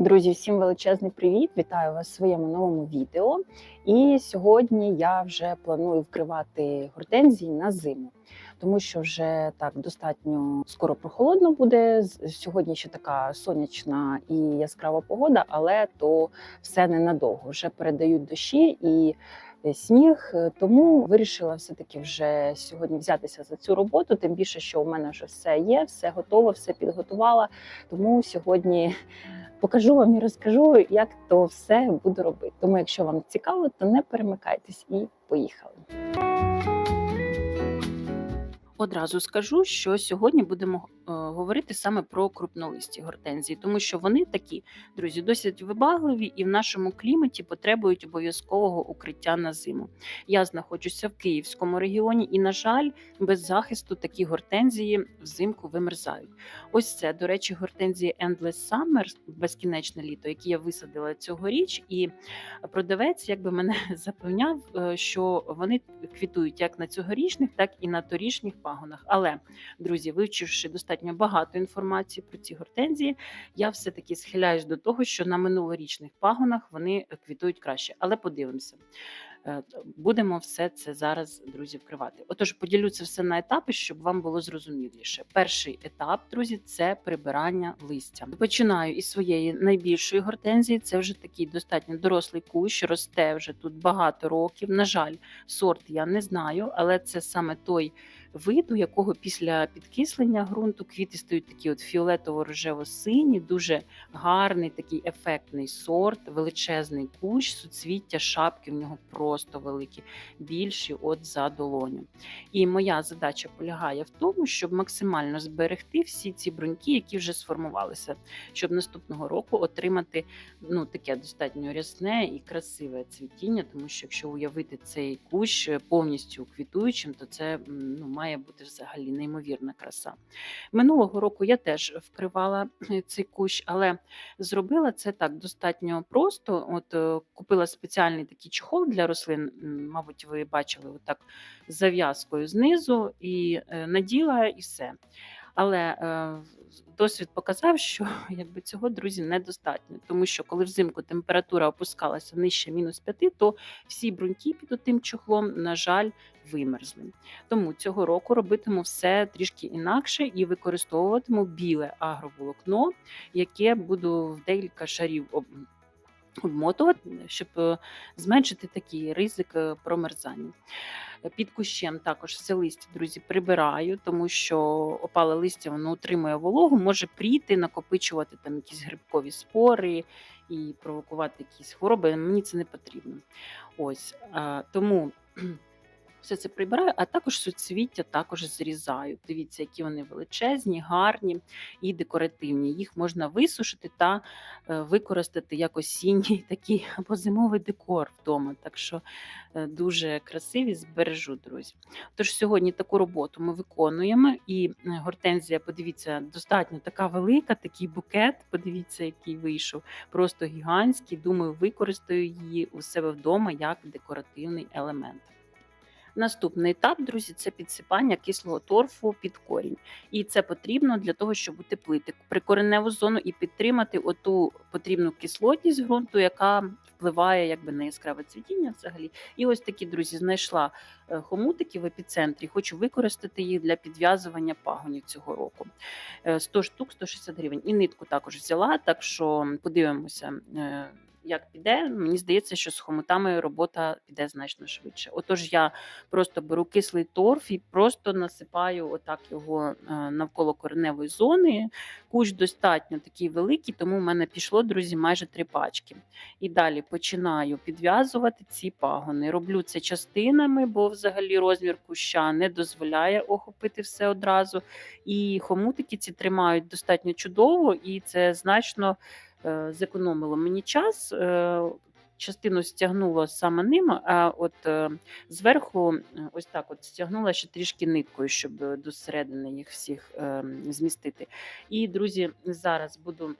Друзі, всім величезний привіт! Вітаю вас в своєму новому відео. І сьогодні я вже планую вкривати гортензії на зиму, тому що вже так достатньо скоро прохолодно буде. Сьогодні ще така сонячна і яскрава погода, але то все ненадовго. Вже передають дощі і сніг. Е, Тому вирішила все-таки вже сьогодні взятися за цю роботу. Тим більше, що у мене вже все є, все готово, все підготувала. Тому сьогодні покажу вам і розкажу, як то все буду робити. Тому, якщо вам цікаво, то не перемикайтесь і поїхали. Одразу скажу, що сьогодні будемо е, говорити саме про крупнолисті гортензії, тому що вони такі, друзі, досить вибагливі і в нашому кліматі потребують обов'язкового укриття на зиму. Я знаходжуся в Київському регіоні, і, на жаль, без захисту такі гортензії взимку вимерзають. Ось це, до речі, гортензії Endless Summer, безкінечне літо, які я висадила цьогоріч, і продавець якби мене запевняв, е, що вони квітують як на цьогорічних, так і на торішніх пагонах. Але, друзі, вивчивши достатньо багато інформації про ці гортензії, я все-таки схиляюсь до того, що на минулорічних пагонах вони квітують краще. Але подивимося. Е, Будемо все це зараз, друзі, вкривати. Отож, поділю це все на етапи, щоб вам було зрозуміліше. Перший етап, друзі, це прибирання листя. Починаю із своєї найбільшої гортензії. Це вже такий достатньо дорослий кущ, росте вже тут багато років. На жаль, сорт я не знаю, але це саме той вид, у якого після підкислення ґрунту квіти стають такі от фіолетово-рожево-сині, дуже гарний такий ефектний сорт, величезний кущ, суцвіття, шапки в нього просто великі, більші от за долоню. І моя задача полягає в тому, щоб максимально зберегти всі ці бруньки, які вже сформувалися, щоб наступного року отримати ну таке достатньо рясне і красиве цвітіння, тому що якщо уявити цей кущ повністю квітуючим, то це ну, має бути взагалі неймовірна краса. Минулого року я теж вкривала е, цей кущ, але зробила це так достатньо просто. От е, купила спеціальний такий чохол для рослин, мабуть, ви бачили отак зав'язкою знизу, і е, наділа, і все. Але е, досвід показав, що якби цього друзі недостатньо, тому що коли взимку температура опускалася нижче мінус 5, то всі бруньки під тим чохлом, на жаль, вимерзли. Тому цього року робитиму все трішки інакше і використовуватиму біле агроволокно, яке буду в декілька шарів обмотувати, щоб е, зменшити такий ризик е, промерзання. Під кущем також все листя, друзі, прибираю, тому що опале листя воно утримує вологу, може пріти, накопичувати там якісь грибкові спори і провокувати якісь хвороби. Мені це не потрібно. Ось тому. Все це прибираю, а також суцвіття також зрізаю. Дивіться, які вони величезні, гарні і декоративні. Їх можна висушити та е, використати як осінній такий або зимовий декор вдома. Так що е, дуже красиві, збережу, друзі. Тож сьогодні таку роботу ми виконуємо, і е, гортензія, подивіться, достатньо така велика, такий букет. Подивіться, який вийшов, просто гігантський. Думаю, використаю її у себе вдома як декоративний елемент. Наступний етап, друзі, це підсипання кислого торфу під корінь. І це потрібно для того, щоб утеплити прикореневу зону і підтримати оту потрібну кислотність ґрунту, яка впливає якби на яскраве цвітіння взагалі. І ось такі, друзі, знайшла е, хомутики в епіцентрі. Хочу використати їх для підв'язування пагонів цього року. Е, 100 штук, 160 гривень. І нитку також взяла, так що подивимося. Як піде, мені здається, що з хомутами робота піде значно швидше. Отож, я просто беру кислий торф і просто насипаю отак його е, навколо кореневої зони. Кущ достатньо такий великий, тому в мене пішло, друзі, майже три пачки. І далі починаю підв'язувати ці пагони. Роблю це частинами, бо взагалі розмір куща не дозволяє охопити все одразу. І хомутики ці тримають достатньо чудово, і це значно зекономило мені час. Е, частину стягнула саме ним, а от е, зверху е, ось так от стягнула ще трішки ниткою, щоб е, до середини їх всіх е, змістити. І, друзі, зараз буду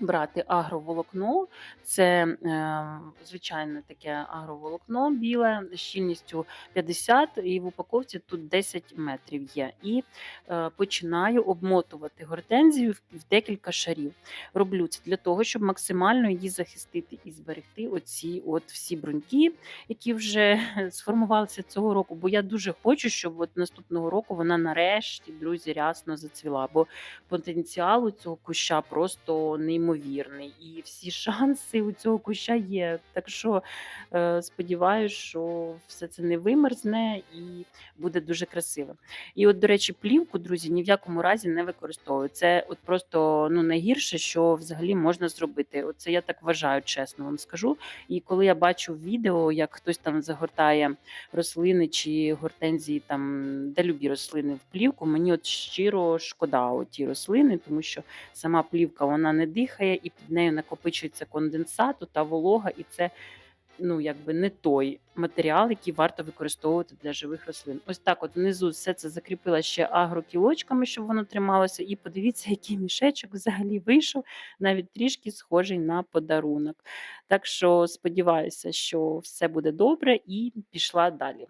брати агроволокно. Це е, звичайне таке агроволокно біле з щільністю 50 і в упаковці тут 10 метрів є. І е, починаю обмотувати гортензію в, декілька шарів. Роблю це для того, щоб максимально її захистити і зберегти оці от всі бруньки, які вже сформувалися цього року. Бо я дуже хочу, щоб от наступного року вона нарешті, друзі, рясно зацвіла. Бо потенціал у цього куща просто неймовірний. І всі шанси у цього куща є. Так що е, сподіваюся, що все це не вимерзне і буде дуже красиво. І от, до речі, плівку, друзі, ні в якому разі не використовую. Це от просто ну, найгірше, що взагалі можна зробити. Оце я так вважаю, чесно вам скажу. І коли я бачу відео, як хтось там загортає рослини чи гортензії, там де любі рослини в плівку, мені от щиро шкода ті рослини, тому що сама плівка вона не дихає, і під нею накопичується конденсат та волога, і це ну якби не той матеріал, який варто використовувати для живих рослин. Ось так, от внизу все це закріпила ще агрокілочками, щоб воно трималося. І подивіться, який мішечок взагалі вийшов, навіть трішки схожий на подарунок. Так що сподіваюся, що все буде добре, і пішла далі.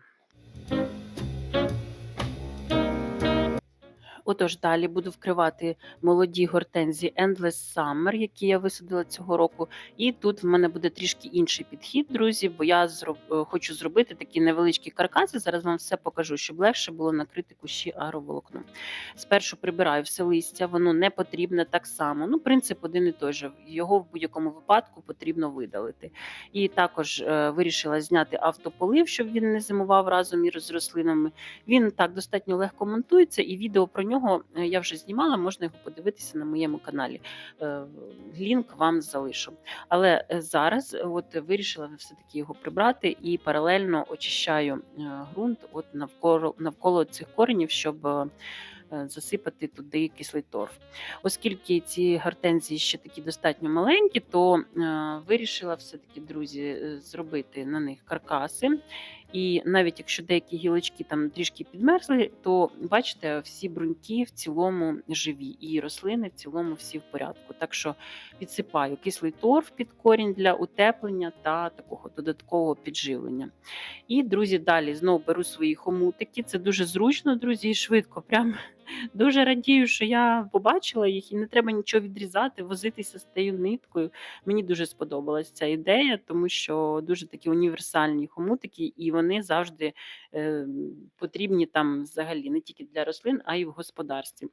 Отож, далі буду вкривати молоді гортензії Endless Summer, які я висадила цього року. І тут в мене буде трішки інший підхід, друзі, бо я зроб... е, хочу зробити такі невеличкі каркаси. Зараз вам все покажу, щоб легше було накрити кущі агроволокном. Спершу прибираю все листя, воно не потрібне так само. Ну, принцип один і той же. Його в будь-якому випадку потрібно видалити. І також е, вирішила зняти автополив, щоб він не зимував разом із рослинами. Він так достатньо легко монтується, і відео про нього е, я вже знімала, можна його подивитися на моєму каналі. Е, Лінк вам залишу. Але е, зараз от вирішила все-таки його прибрати і паралельно очищаю ґрунт от навколо, навколо цих коренів, щоб засипати туди кислий торф. Оскільки ці гортензії ще такі достатньо маленькі, то вирішила все-таки, друзі, зробити на них каркаси. І навіть якщо деякі гілочки там трішки підмерзли, то бачите, всі бруньки в цілому живі, і рослини в цілому всі в порядку. Так що підсипаю кислий торф під корінь для утеплення та такого додаткового підживлення. І, друзі, далі знову беру свої хомутики. Це дуже зручно, друзі, і швидко. Прям дуже радію, що я побачила їх і не треба нічого відрізати, возитися з тією ниткою. Мені дуже сподобалась ця ідея, тому що дуже такі універсальні хомутики, і вони завжди е, потрібні там взагалі не тільки для рослин, а й в господарстві.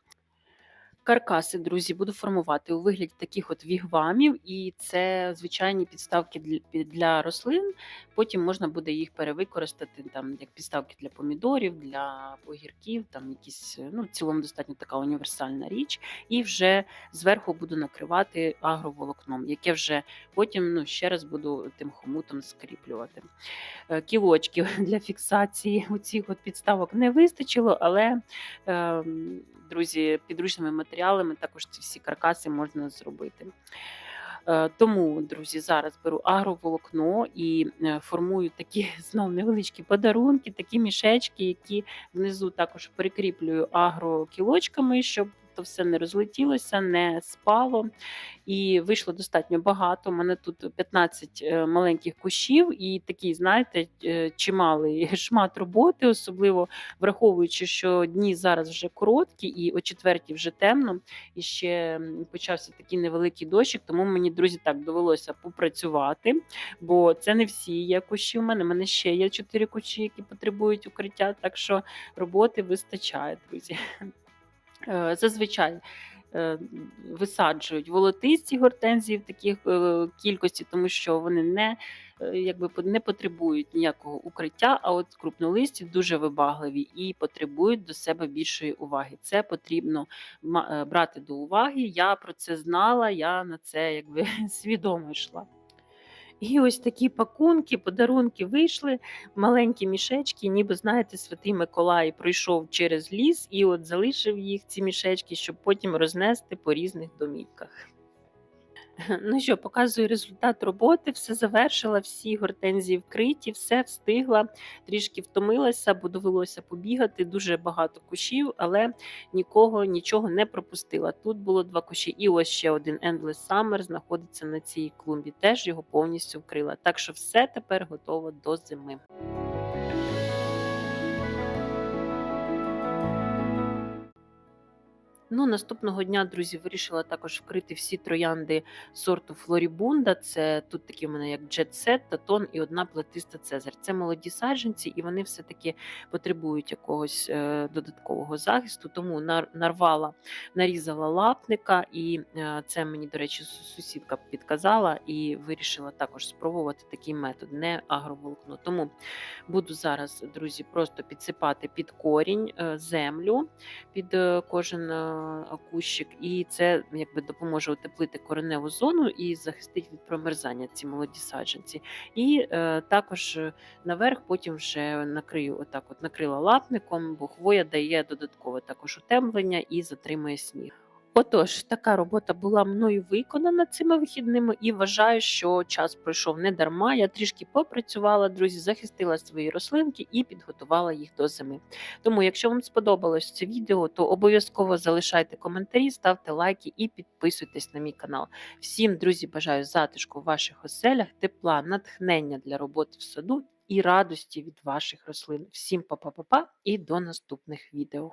Каркаси, друзі, буду формувати у вигляді таких от вігвамів, і це звичайні підставки для, рослин. Потім можна буде їх перевикористати там як підставки для помідорів, для огірків, там якісь ну в цілому достатньо така універсальна річ. І вже зверху буду накривати агроволокном, яке вже потім ну ще раз буду тим хомутом скріплювати. Е, Кілочків для фіксації у цих от підставок не вистачило, але ем, друзі, підручними матеріалами також ці всі каркаси можна зробити. Е, Тому, друзі, зараз беру агроволокно і е, формую такі знов невеличкі подарунки, такі мішечки, які внизу також прикріплюю агрокілочками, щоб то все не розлетілося, не спало. І вийшло достатньо багато. У мене тут 15 е, маленьких кущів, і такий, знаєте, е, чималий шмат роботи, особливо враховуючи, що дні зараз вже короткі, і о четвертій вже темно. І ще почався такий невеликий дощик, тому мені, друзі, так довелося попрацювати, бо це не всі є кущі. У мене У мене ще є чотири кущі, які потребують укриття. Так що роботи вистачає, друзі. Е, Зазвичай е, висаджують волотисті гортензії в таких е, кількості, тому що вони не, якби, не потребують ніякого укриття, а от крупнолисті дуже вибагливі і потребують до себе більшої уваги. Це потрібно брати до уваги. Я про це знала, я на це якби свідомо йшла. І ось такі пакунки, подарунки вийшли, маленькі мішечки, ніби знаєте, святий Миколай пройшов через ліс і от залишив їх ці мішечки, щоб потім рознести по різних домівках. Ну що, показую результат роботи. Все завершила, всі гортензії вкриті, все встигла. Трішки втомилася, бо довелося побігати. Дуже багато кущів, але нікого нічого не пропустила. Тут було два кущі, і ось ще один Endless Summer знаходиться на цій клумбі. Теж його повністю вкрила. Так що все тепер готово до зими. Ну, наступного дня, друзі, вирішила також вкрити всі троянди сорту Флорібунда. Це тут такі в мене як джетсет, татон і одна плетиста Цезар. Це молоді саджанці, і вони все-таки потребують якогось е, додаткового захисту. Тому нар- нарвала, нарізала лапника, і е, це мені, до речі, сусідка підказала і вирішила також спробувати такий метод, не агроволокно. Тому буду зараз, друзі, просто підсипати під корінь е, землю під е, кожен е, кущик, і це якби допоможе утеплити кореневу зону і захистить від промерзання ці молоді саджанці. І е, також наверх потім вже накрию отак, от накрила лапником, бо хвоя дає додаткове також утемлення і затримує сніг. Отож, така робота була мною виконана цими вихідними, і вважаю, що час пройшов не дарма. Я трішки попрацювала, друзі, захистила свої рослинки і підготувала їх до зими. Тому, якщо вам сподобалось це відео, то обов'язково залишайте коментарі, ставте лайки і підписуйтесь на мій канал. Всім, друзі, бажаю затишку в ваших оселях, тепла, натхнення для роботи в саду і радості від ваших рослин. Всім па-па-па-па і до наступних відео.